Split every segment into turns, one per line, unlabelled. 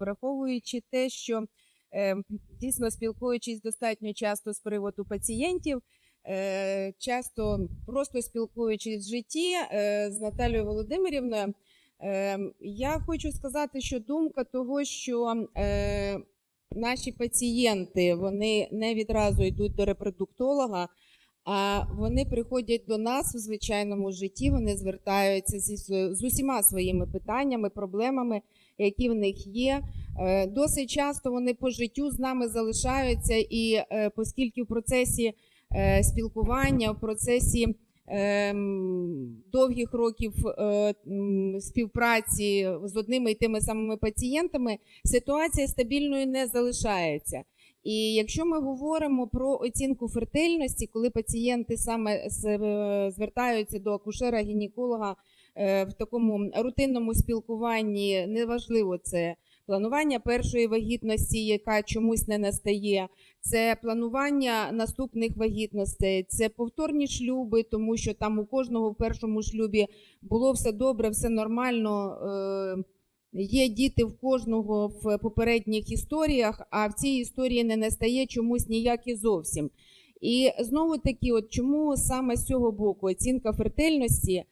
враховуючи те, що е, дійсно спілкуючись достатньо часто з приводу пацієнтів, е, часто просто спілкуючись в житті е, з Наталією Володимирівною, е, я хочу сказати, що думка того, що е, наші пацієнти вони не відразу йдуть до репродуктолога. А вони приходять до нас в звичайному житті. Вони звертаються з усіма своїми питаннями, проблемами, які в них є. Е, Досить часто вони по життю з нами залишаються, і е, оскільки в процесі е, спілкування, в процесі ем, довгих років співпраці з одними і тими самими пацієнтами, ситуація стабільною не залишається. І якщо ми говоримо про оцінку фертильності, коли пацієнти саме звертаються до акушера-гінеколога в такому рутинному спілкуванні, неважливо це планування першої вагітності, яка чомусь не настає, це планування наступних вагітностей, це повторні шлюби, тому що там у кожного в першому шлюбі було все добре, все нормально. е, Є діти в кожного в попередніх історіях, а в цій історії не настає чомусь ніяк і зовсім. І знову таки, от чому саме з цього боку? Оцінка фертильності,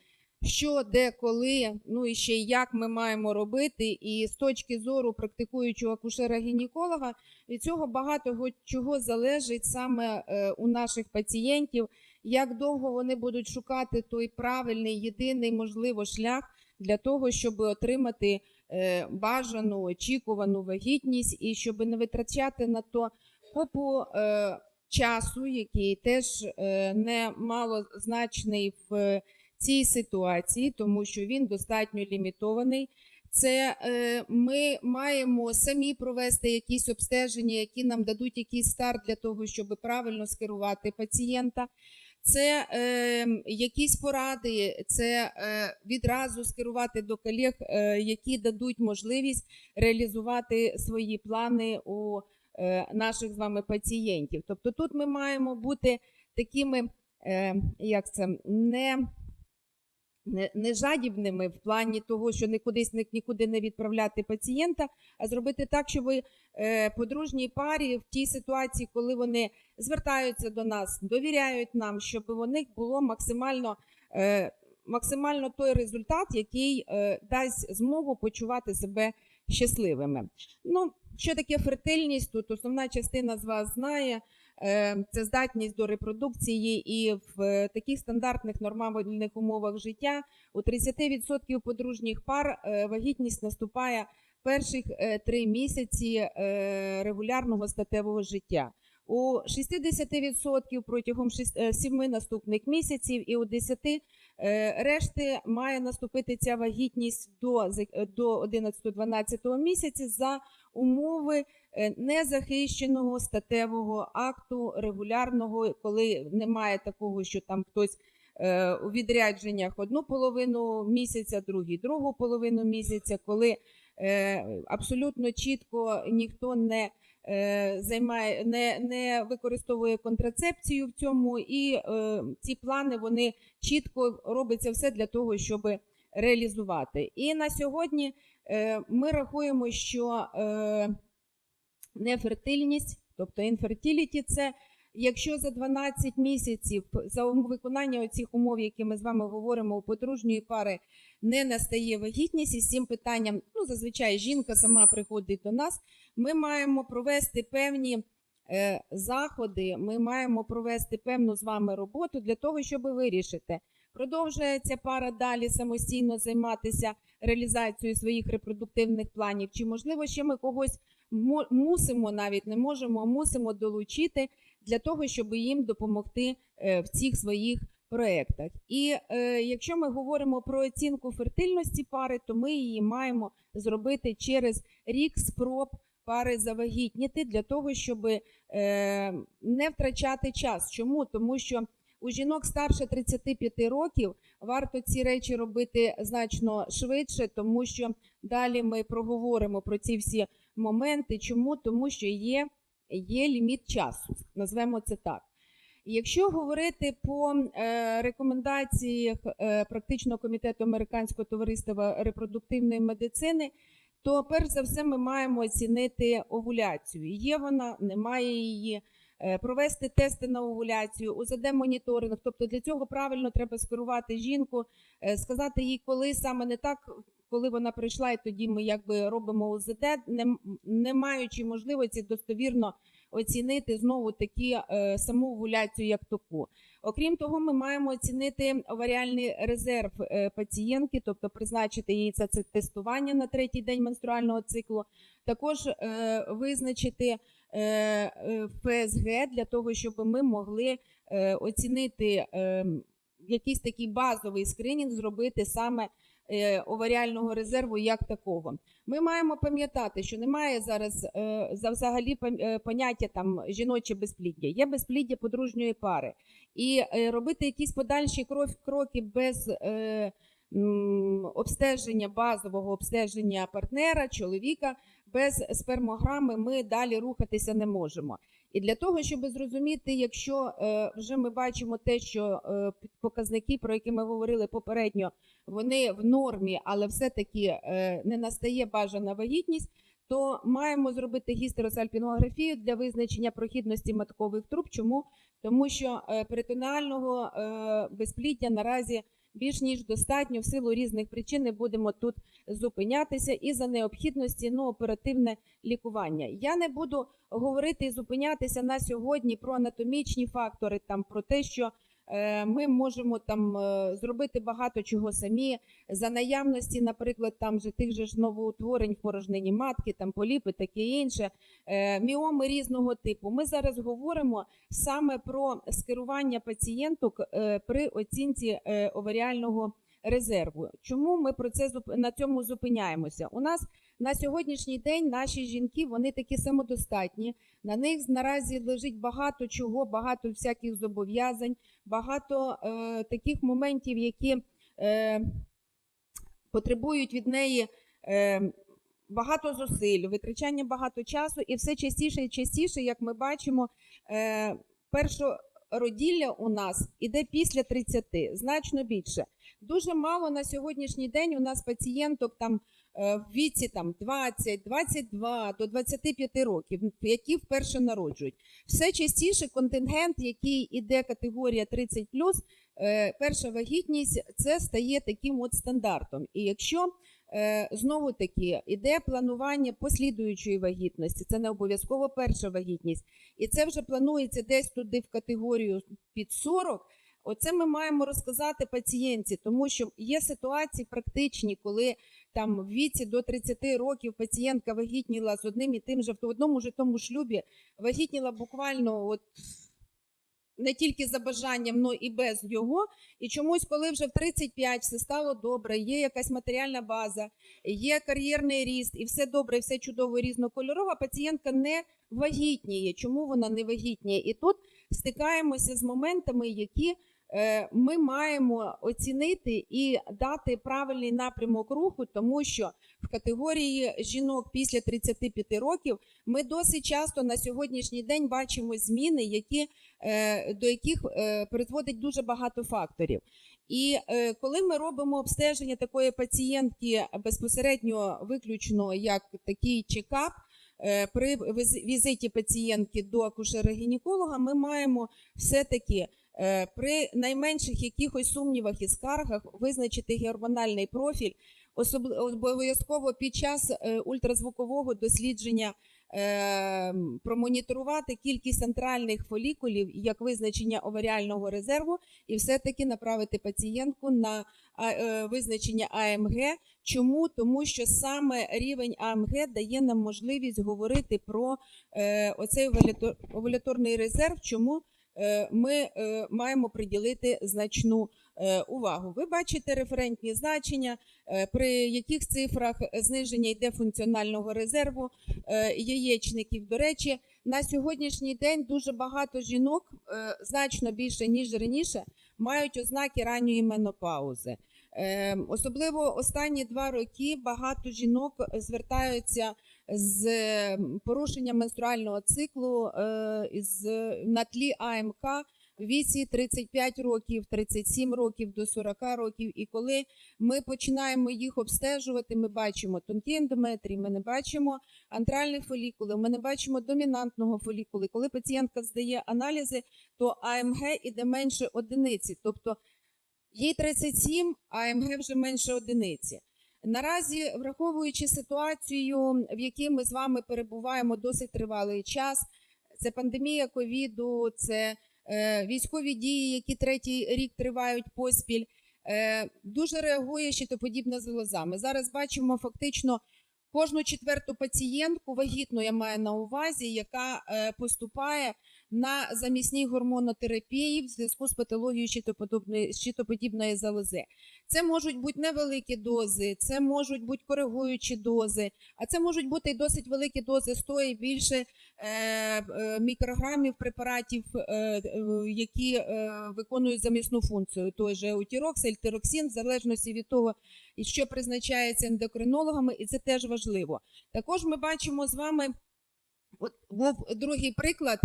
що, де, коли, ну і ще як ми маємо робити, і з точки зору практикуючого акушера-гінеколога, від цього багато чого залежить саме е, у наших пацієнтів, як довго вони будуть шукати той правильний, єдиний можливо шлях для того, щоб отримати е, бажану, очікувану вагітність, і щоб не витрачати на то купу е, часу, який теж не малозначний в цій ситуації, тому що він достатньо лімітований. Це е, ми маємо самі провести якісь обстеження, які нам дадуть якийсь старт для того, щоб правильно скерувати пацієнта. Це е, якісь поради, це е, відразу скерувати до колег, е, які дадуть можливість реалізувати свої плани у е, наших з вами пацієнтів. Тобто тут ми маємо бути такими, е, як це, не, не, жадібними в плані того, що нікудись ні- нікуди не відправляти пацієнта, а зробити так, щоб е, подружній парі в тій ситуації, коли вони звертаються до нас, довіряють нам, щоб у них було максимально, е, максимально той результат, який е, дасть змогу почувати себе щасливими. Ну, що таке фертильність? Тут основна частина з вас знає. Е, Це здатність до репродукції, і в таких стандартних нормальних умовах життя у 30% подружніх пар е, вагітність наступає перших е, три місяці регулярного статевого життя. У 60% протягом 7 наступних місяців і у 10 е, решти має наступити ця вагітність до, до 11-12 місяці за умови е, незахищеного статевого акту регулярного, коли немає такого, що там хтось е, у відрядженнях одну половину місяця, другий другу половину місяця, коли е, абсолютно чітко ніхто не е, займає, не, не використовує контрацепцію в цьому, і е, ці плани вони чітко робиться все для того, щоб реалізувати. І на сьогодні е, ми рахуємо, що е, нефертильність, тобто інфертіліті, це якщо за 12 місяців за виконання цих умов, які ми з вами говоримо, у подружньої пари не настає вагітність, і з цим питанням, ну зазвичай жінка сама приходить до нас. Ми маємо провести певні е, заходи, ми маємо провести певну з вами роботу для того, щоб вирішити, продовжує ця пара далі самостійно займатися реалізацією своїх репродуктивних планів, чи можливо ще ми когось мусимо, навіть не можемо, а мусимо долучити для того, щоб їм допомогти е, в цих своїх проєктах. І е, якщо ми говоримо про оцінку фертильності пари, то ми її маємо зробити через рік спроб пари завагітніти для того, щоб е, не втрачати час. Чому? Тому що у жінок старше 35 років варто ці речі робити значно швидше, тому що далі ми проговоримо про ці всі моменти. Чому? Тому що є, є ліміт часу, назвемо це так. Якщо говорити по е, рекомендаціях е, практичного комітету Американського товариства репродуктивної медицини, то перш за все ми маємо оцінити овуляцію. Є вона, немає її. е, Провести тести на овуляцію, УЗД моніторинг. Тобто для цього правильно треба скерувати жінку, сказати їй, коли саме не так, коли вона прийшла, і тоді ми якби робимо УЗД, не, не маючи можливості достовірно оцінити знову таки е, саму овуляцію як таку. Окрім того, ми маємо оцінити оваріальний резерв е, пацієнтки, тобто призначити їй це, тестування на третій день менструального циклу. Також е, визначити е, ФСГ для того, щоб ми могли е, оцінити е, якийсь такий базовий скринінг, зробити саме оваріального резерву як такого. Ми маємо пам'ятати, що немає зараз е, за взагалі е, поняття там жіноче безпліддя, є безпліддя подружньої пари. І е, робити якісь подальші кроки без е, обстеження, базового обстеження партнера, чоловіка, без спермограми ми далі рухатися не можемо. І для того, щоб зрозуміти, якщо е, вже ми бачимо те, що е, показники, про які ми говорили попередньо, вони в нормі, але все-таки е, не настає бажана вагітність, то маємо зробити гістеросальпінографію для визначення прохідності маткових труб. Чому? Тому що перитонеального е, безпліддя наразі більш ніж достатньо в силу різних причин не будемо тут зупинятися і за необхідності ну, оперативне лікування. Я не буду говорити і зупинятися на сьогодні про анатомічні фактори, там про те, що ми можемо там е, зробити багато чого самі за наявності, наприклад, там же тих же ж новоутворень в порожнині матки, там поліпи, таке інше, е, міоми різного типу. Ми зараз говоримо саме про скерування пацієнток е, при оцінці е, оваріального резерву. Чому ми про це на цьому зупиняємося? У нас на сьогоднішній день наші жінки вони такі самодостатні. На них наразі лежить багато чого, багато всяких зобов'язань, багато е, таких моментів, які е, потребують від неї. Е, Багато зусиль, витрачання багато часу, і все частіше і частіше, як ми бачимо, е, першороділля у нас іде після 30, значно більше. Дуже мало на сьогоднішній день у нас пацієнток там е, в віці там 20, 22 до 25 років, які вперше народжують. Все частіше контингент, який іде категорія 30 е, перша вагітність, це стає таким от стандартом. І якщо знову таки іде планування послідуючої вагітності, це не обов'язково перша вагітність, і це вже планується десь туди в категорію під 40, Оце ми маємо розказати пацієнтці, тому що є ситуації практичні, коли там в віці до 30 років пацієнтка вагітніла з одним і тим же в одному ж тому шлюбі, вагітніла буквально от не тільки за бажанням, але і без його. І чомусь, коли вже в 35 все стало добре, є якась матеріальна база, є кар'єрний ріст, і все добре, все чудово і різнокольорово, пацієнтка не вагітніє. Чому вона не вагітніє? І тут стикаємося з моментами, які ми маємо оцінити і дати правильний напрямок руху, тому що в категорії жінок після 35 років ми досить часто на сьогоднішній день бачимо зміни, які, е, до яких е, призводить дуже багато факторів. І е, коли ми робимо обстеження такої пацієнтки безпосередньо виключно як такий чекап, е, при віз- візиті пацієнтки до акушера-гінеколога, ми маємо все-таки е, при найменших якихось сумнівах і скаргах визначити гормональний профіль, особ- обов'язково під час е, ультразвукового дослідження е, промоніторувати кількість центральних фолікулів як визначення оваріального резерву і все-таки направити пацієнтку на е, визначення АМГ. Чому? Тому що саме рівень АМГ дає нам можливість говорити про е, оцей овуляторний резерв. Чому е, ми е, маємо приділити значну е, увагу? Ви бачите референтні значення, е, при яких цифрах зниження йде функціонального резерву е, яєчників. До речі, на сьогоднішній день дуже багато жінок, е, значно більше ніж раніше, мають ознаки ранньої менопаузи. Е, Особливо останні два роки багато жінок звертаються з порушенням менструального циклу е, на тлі АМК в віці 35 років, 37 років до 40 років. І коли ми починаємо їх обстежувати, ми бачимо тонкі ендометрії, ми не бачимо антральні фолікули, ми не бачимо домінантного фолікули. Коли пацієнтка здає аналізи, то АМГ іде менше одиниці, тобто їй 37, а АМГ вже менше одиниці. Наразі, враховуючи ситуацію, в якій ми з вами перебуваємо досить тривалий час, це пандемія ковіду, це е, військові дії, які третій рік тривають поспіль, е, дуже реагує щитоподібна залоза. Ми зараз бачимо фактично кожну четверту пацієнтку, вагітну я маю на увазі, яка е, поступає на замісній гормонотерапії в зв'язку з патологією щитоподобної- щитоподібної залози. Це можуть бути невеликі дози, це можуть бути коригуючі дози, а це можуть бути і досить великі дози 100 і більше е, е, мікрограмів препаратів, е, які виконують замісну функцію. Той же утірокс, ельтероксин, в залежності від того, що призначається ендокринологами, і це теж важливо. Також ми бачимо з вами. От був другий приклад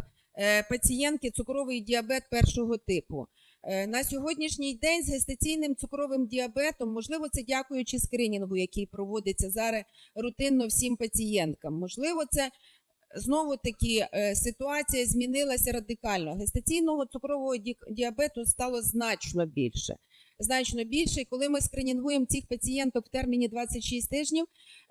пацієнтки цукровий діабет першого типу. Е, На сьогоднішній день з гестаційним цукровим діабетом, можливо, це дякуючи скринінгу, який проводиться зараз рутинно всім пацієнткам. Можливо, це знову таки е, ситуація змінилася радикально. Гестаційного цукрового ді- діабету стало значно більше. Значно більше, і коли ми скринінгуємо цих пацієнток в терміні 26 тижнів,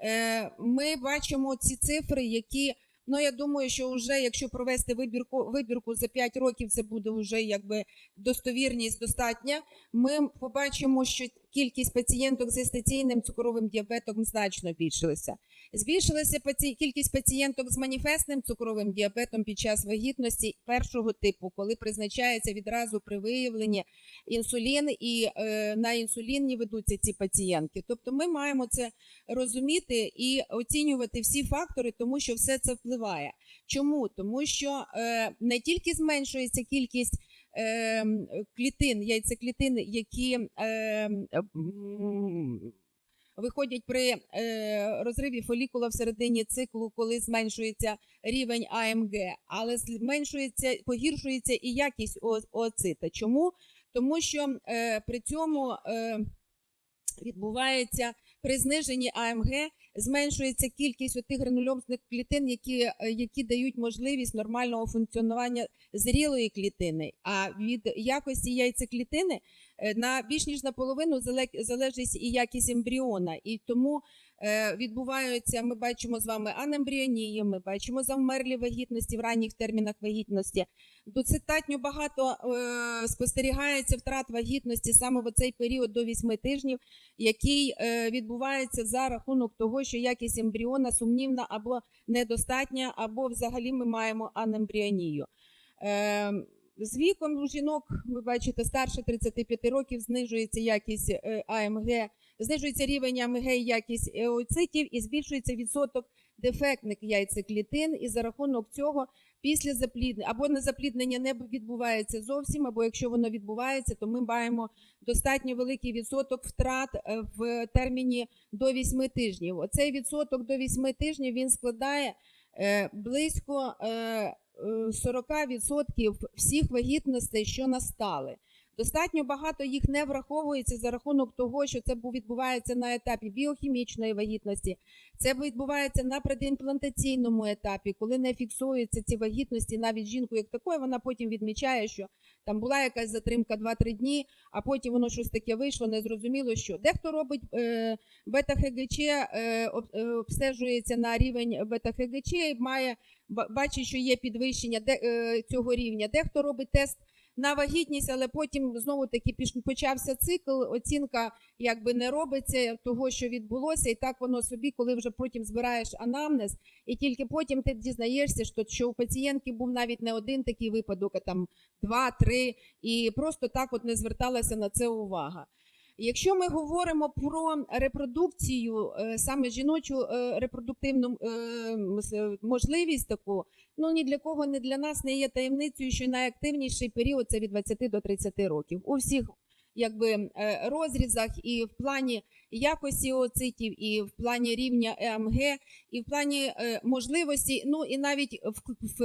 е, ми бачимо ці цифри, які Ну, я думаю, що вже якщо провести вибірку, вибірку за 5 років, це буде вже якби достовірність достатня. Ми побачимо, що кількість пацієнток з гестаційним цукровим діабетом значно збільшилася. Збільшилася кількість пацієнток з маніфестним цукровим діабетом під час вагітності першого типу, коли призначається відразу при виявленні інсулін, і е, на інсулінні ведуться ці пацієнтки. Тобто, ми маємо це розуміти і оцінювати всі фактори, тому що все це впливає. Чому? Тому що е, не тільки зменшується кількість клітин, яйцеклітин, які е, м, виходять при е, розриві фолікула всередині циклу, коли зменшується рівень АМГ, але зменшується, погіршується і якість о- ooцита. Чому? Тому що е, при цьому е, відбувається при зниженні АМГ зменшується кількість тих гранульомних клітин, які, е, які дають можливість нормального функціонування зрілої клітини. А від якості яйцеклітини е, на більш ніж наполовину залежить і якість ембріона. І тому відбуваються, ми бачимо з вами анембріонії, ми бачимо завмерлі вагітності в ранніх термінах вагітності. Достатньо багато е, спостерігається втрат вагітності саме в цей період до 8 тижнів, який е, відбувається за рахунок того, що якість ембріона сумнівна або недостатня, або взагалі ми маємо анембріонію. Е, з віком у жінок, ви бачите, старше 35 років знижується якість е, АМГ, знижується рівень АМГ і якість еоцитів і збільшується відсоток дефектних яйцеклітин, і за рахунок цього після запліднення або незапліднення не відбувається зовсім, або якщо воно відбувається, то ми маємо достатньо великий відсоток втрат е, в терміні до 8 тижнів. Оцей відсоток до 8 тижнів він складає е, близько е, е, 40% всіх вагітностей, що настали. Достатньо багато їх не враховується за рахунок того, що це відбувається на етапі біохімічної вагітності, це відбувається на предімплантаційному етапі, коли не фіксуються ці вагітності, навіть жінку як такою, вона потім відмічає, що там була якась затримка 2-3 дні, а потім воно щось таке вийшло, незрозуміло що. Дехто робить е, бета-ХГЧ, е, е, обстежується на рівень бета-ХГЧ і має бачить, що є підвищення е, цього рівня. Дехто робить тест на вагітність, але потім знову таки почався цикл. Оцінка якби не робиться того, що відбулося, і так воно собі, коли вже потім збираєш анамнез, і тільки потім ти дізнаєшся, що, що у пацієнтки був навіть не один такий випадок, а там два-три, і просто так от не зверталася на це увага. Якщо ми говоримо про репродукцію, е, саме жіночу е, репродуктивну е, можливість таку, ну ні для кого, ні для нас не є таємницею, що найактивніший період це від 20 до 30 років. У всіх якби розрізах, і в плані якості ooцитів, і в плані рівня ЕМГ, і в плані можливості, ну і навіть в,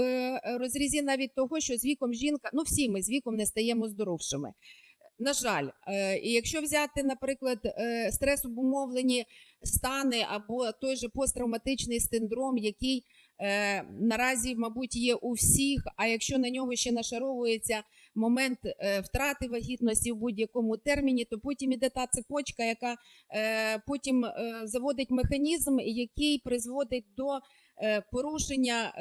розрізі навіть того, що з віком жінка, ну всі ми з віком не стаємо здоровшими. На жаль, е, і якщо взяти, наприклад, е, стресобумовлені стани або той же посттравматичний синдром, який е, наразі, мабуть, є у всіх. А якщо на нього ще нашаровується момент е, втрати вагітності в будь-якому терміні, то потім іде та цепочка, яка е, потім е, заводить механізм, який призводить до порушення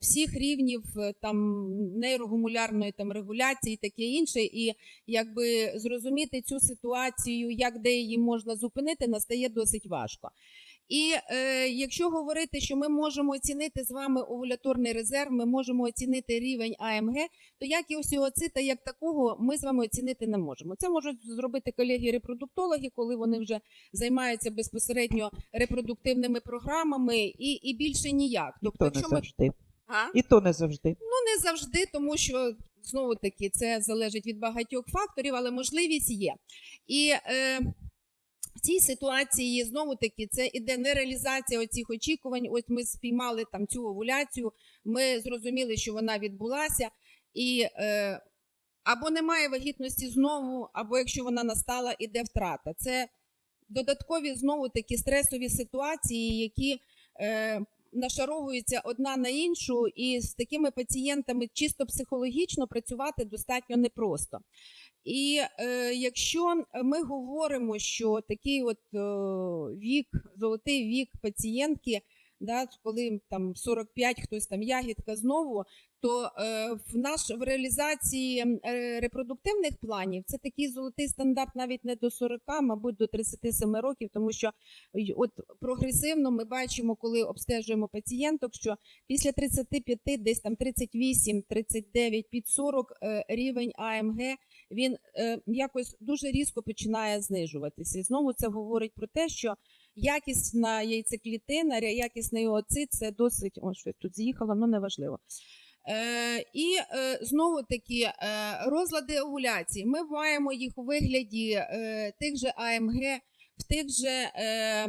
всіх рівнів там нейрогумулярної там регуляції, таке інше, і якби зрозуміти цю ситуацію, як де її можна зупинити, настає досить важко. І е, якщо говорити, що ми можемо оцінити з вами овуляторний резерв, ми можемо оцінити рівень АМГ, то як і осіоцита, як такого, ми з вами оцінити не можемо. Це можуть зробити колеги-репродуктологи, коли вони вже займаються безпосередньо репродуктивними програмами, і, і більше ніяк.
І
Тобто,
то не
якщо ми
завжди.
а?
І то не завжди.
Ну, не завжди, тому що знову таки це залежить від багатьох факторів, але можливість є. І е, в цій ситуації знову таки це іде нереалізація оцих очікувань. Ось ми спіймали там цю овуляцію, ми зрозуміли, що вона відбулася, і е, або немає вагітності знову, або якщо вона настала, іде втрата. Це додаткові знову такі стресові ситуації, які е, нашаровуються одна на іншу, і з такими пацієнтами чисто психологічно працювати достатньо непросто. І е, якщо ми говоримо, що такий от е, вік, золотий вік пацієнтки, да, коли там 45, хтось там ягідка знову, то е, в наш в реалізації е, репродуктивних планів це такий золотий стандарт навіть не до 40, мабуть, до 37 років, тому що от прогресивно ми бачимо, коли обстежуємо пацієнток, що після 35, десь там 38, 39, під 40 е, рівень АМГ він е, якось дуже різко починає знижуватися. І знову це говорить про те, що якісна яйцеклітина, якісний оцит – це досить о, що я тут з'їхала, ну неважливо. Е, і е, знову таки е, розлади овуляції. Ми маємо їх у вигляді е, тих же АМГ, тих же е,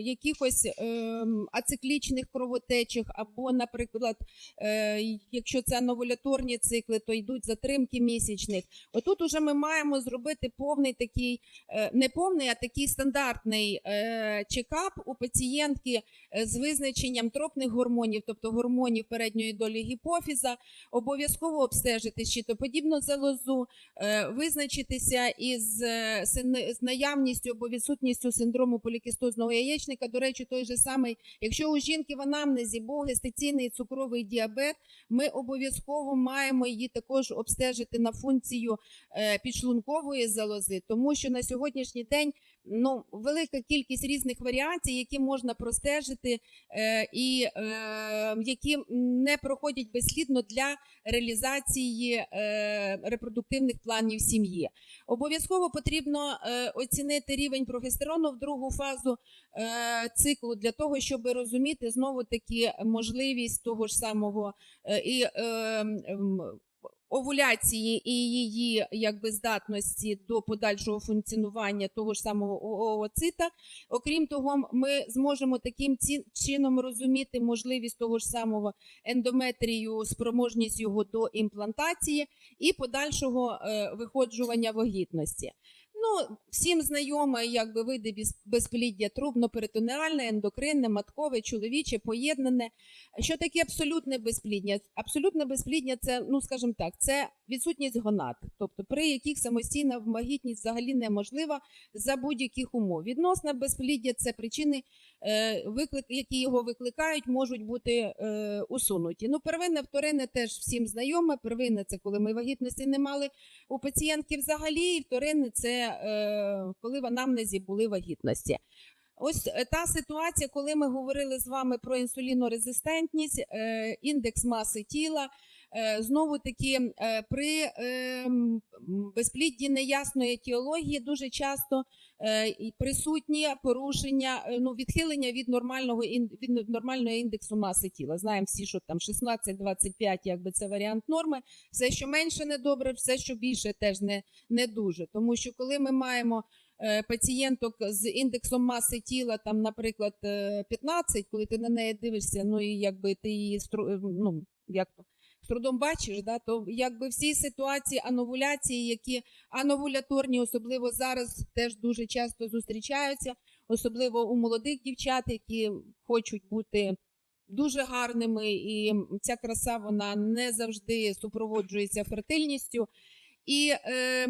якихось е, ациклічних кровотечах, або, наприклад, е, якщо це новоляторні цикли, то йдуть затримки місячних. Отут уже ми маємо зробити повний такий, е, не повний, а такий стандартний е, чекап у пацієнтки е, з визначенням тропних гормонів, тобто гормонів передньої долі гіпофіза, обов'язково обстежити щитоподібну залозу, е, визначитися із е, з наявністю відсутністю синдрому полікістозного яєчника. До речі, той же самий, якщо у жінки в анамнезі був гестаційний цукровий діабет, ми обов'язково маємо її також обстежити на функцію е, підшлункової залози, тому що на сьогоднішній день ну, велика кількість різних варіацій, які можна простежити е, і е, які не проходять безслідно для реалізації е, репродуктивних планів сім'ї. Обов'язково потрібно оцінити рівень прогестерону в другу фазу циклу для того, щоб розуміти знову таки можливість того ж самого і овуляції і її якби здатності до подальшого функціонування того ж самого ооцита. Окрім того, ми зможемо таким чином розуміти можливість того ж самого ендометрію, спроможність його до імплантації і подальшого е, виходжування вагітності. Ну, всім знайоме, якби види без- безпліддя трубно-перитонеальне, ендокринне, маткове, чоловіче, поєднане. Що таке абсолютне безпліддя? Абсолютне безпліддя це, ну скажімо так, це відсутність гонад, тобто при яких самостійна вагітність взагалі неможлива за будь-яких умов. Відносне безпліддя це причини, е, виклик, які його викликають, можуть бути е, усунуті. Ну, первинне, вторинне теж всім знайоме. Первинне це коли ми вагітності не мали у пацієнтки взагалі, і вторинне це коли в анамнезі були вагітності. Ось е, та ситуація, коли ми говорили з вами про інсулінорезистентність, е, індекс маси тіла, Е, Знову таки, е, при е, м, безплідді неясної етіології дуже часто е, присутні порушення, е, ну відхилення від нормального від нормального індексу маси тіла. Знаємо всі, що там 16-25, якби це варіант норми. Все, що менше, не добре, все, що більше, теж не, не дуже. Тому що коли ми маємо е, пацієнток з індексом маси тіла, там, наприклад, е, 15, коли ти на неї дивишся, ну і якби ти її е, ну, як то. З трудом бачиш, да, то якби всі ситуації ановуляції, які ановуляторні, особливо зараз теж дуже часто зустрічаються, особливо у молодих дівчат, які хочуть бути дуже гарними, і ця краса вона не завжди супроводжується фертильністю. І е,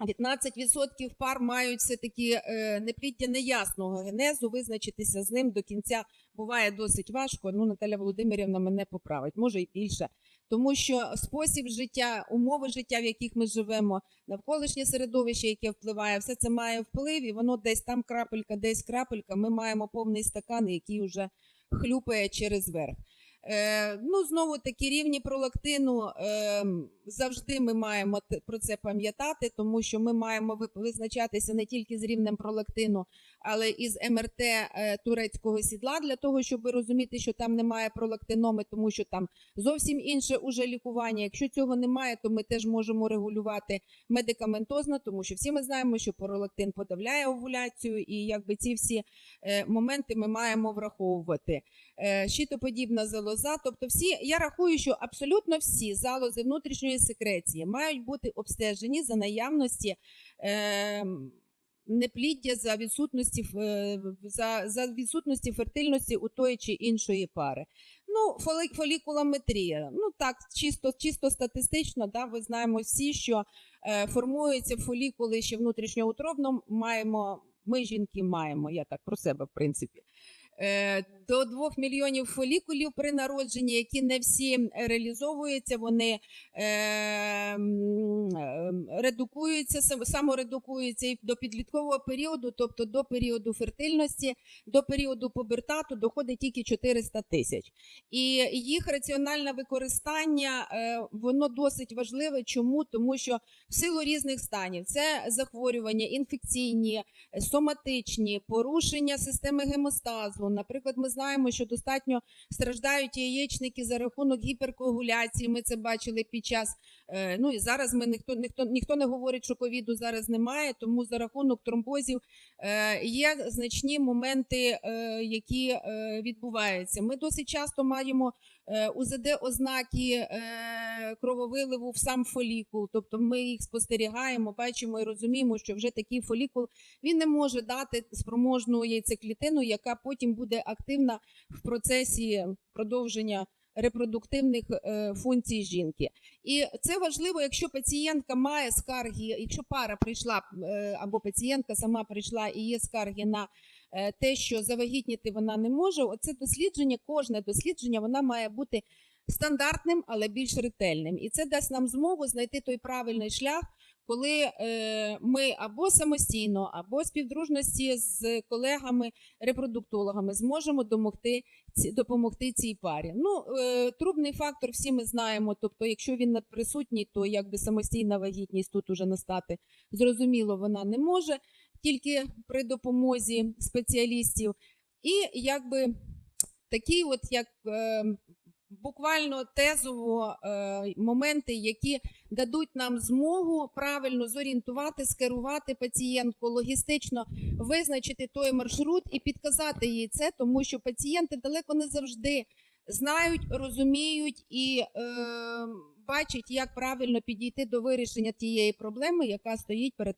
15% пар мають все-таки е, непліддя неясного генезу, визначитися з ним до кінця буває досить важко. Ну, Наталя Володимирівна мене поправить, може і більше. Тому що спосіб життя, умови життя, в яких ми живемо, навколишнє середовище, яке впливає, все це має вплив, і воно десь там крапелька, десь крапелька. Ми маємо повний стакан, який вже хлюпає через верх. Е, ну, знову такі рівні пролактину е, завжди ми маємо про це пам'ятати, тому що ми маємо визначатися не тільки з рівнем пролактину, але і з МРТ е, турецького сідла для того, щоб розуміти, що там немає пролактиноми, тому що там зовсім інше уже лікування. Якщо цього немає, то ми теж можемо регулювати медикаментозно, тому що всі ми знаємо, що пролактин подавляє овуляцію, і якби ці всі е, моменти ми маємо враховувати. Е, щитоподібна залоза, тобто всі, я рахую, що абсолютно всі залози внутрішньої секреції мають бути обстежені за наявності. Е, Непліддя за відсутності е, за, за відсутності фертильності у тої чи іншої пари. Ну, фолікулометрія. Ну так, чисто, чисто статистично, да, ви знаємо всі, що е, формуються фолікули ще внутрішньоутробно. Маємо, ми жінки маємо, я так про себе, в принципі. Е, До 2 мільйонів фолікулів при народженні, які не всі реалізовуються, вони е, е, редукуються, саморедукуються і до підліткового періоду, тобто до періоду фертильності, до періоду пубертату доходить тільки 400 тисяч. І їх раціональне використання е, воно досить важливе. Чому? Тому що в силу різних станів це захворювання інфекційні, соматичні, порушення системи гемостазу. Наприклад, ми знаємо, що достатньо страждають яєчники за рахунок гіперкоагуляції. Ми це бачили під час. Е, Ну і зараз ми ніхто ніхто ніхто не говорить, що ковіду зараз немає, тому за рахунок тромбозів е, є значні моменти, е, які відбуваються. Ми досить часто маємо УЗД ознаки крововиливу в сам фолікул, тобто ми їх спостерігаємо, бачимо і розуміємо, що вже такий фолікул він не може дати спроможну яйцеклітину, яка потім буде активна в процесі продовження репродуктивних е, функцій жінки. І це важливо, якщо пацієнтка має скарги, якщо пара прийшла е, або пацієнтка сама прийшла і є скарги на е, те, що завагітніти вона не може. Оце дослідження, кожне дослідження, вона має бути стандартним, але більш ретельним. І це дасть нам змогу знайти той правильний шлях, коли е, ми або самостійно, або співдружності з колегами-репродуктологами зможемо домогти, допомогти цій парі. Ну, е, трубний фактор всі ми знаємо. Тобто, якщо він присутній, то якби самостійна вагітність тут уже настати зрозуміло, вона не може тільки при допомозі спеціалістів. І якби такі, от як е, буквально тезово е, моменти, які дадуть нам змогу правильно зорієнтувати, скерувати пацієнтку, логістично визначити той маршрут і підказати їй це, тому що пацієнти далеко не завжди знають, розуміють і е, бачать, як правильно підійти до вирішення тієї проблеми, яка стоїть перед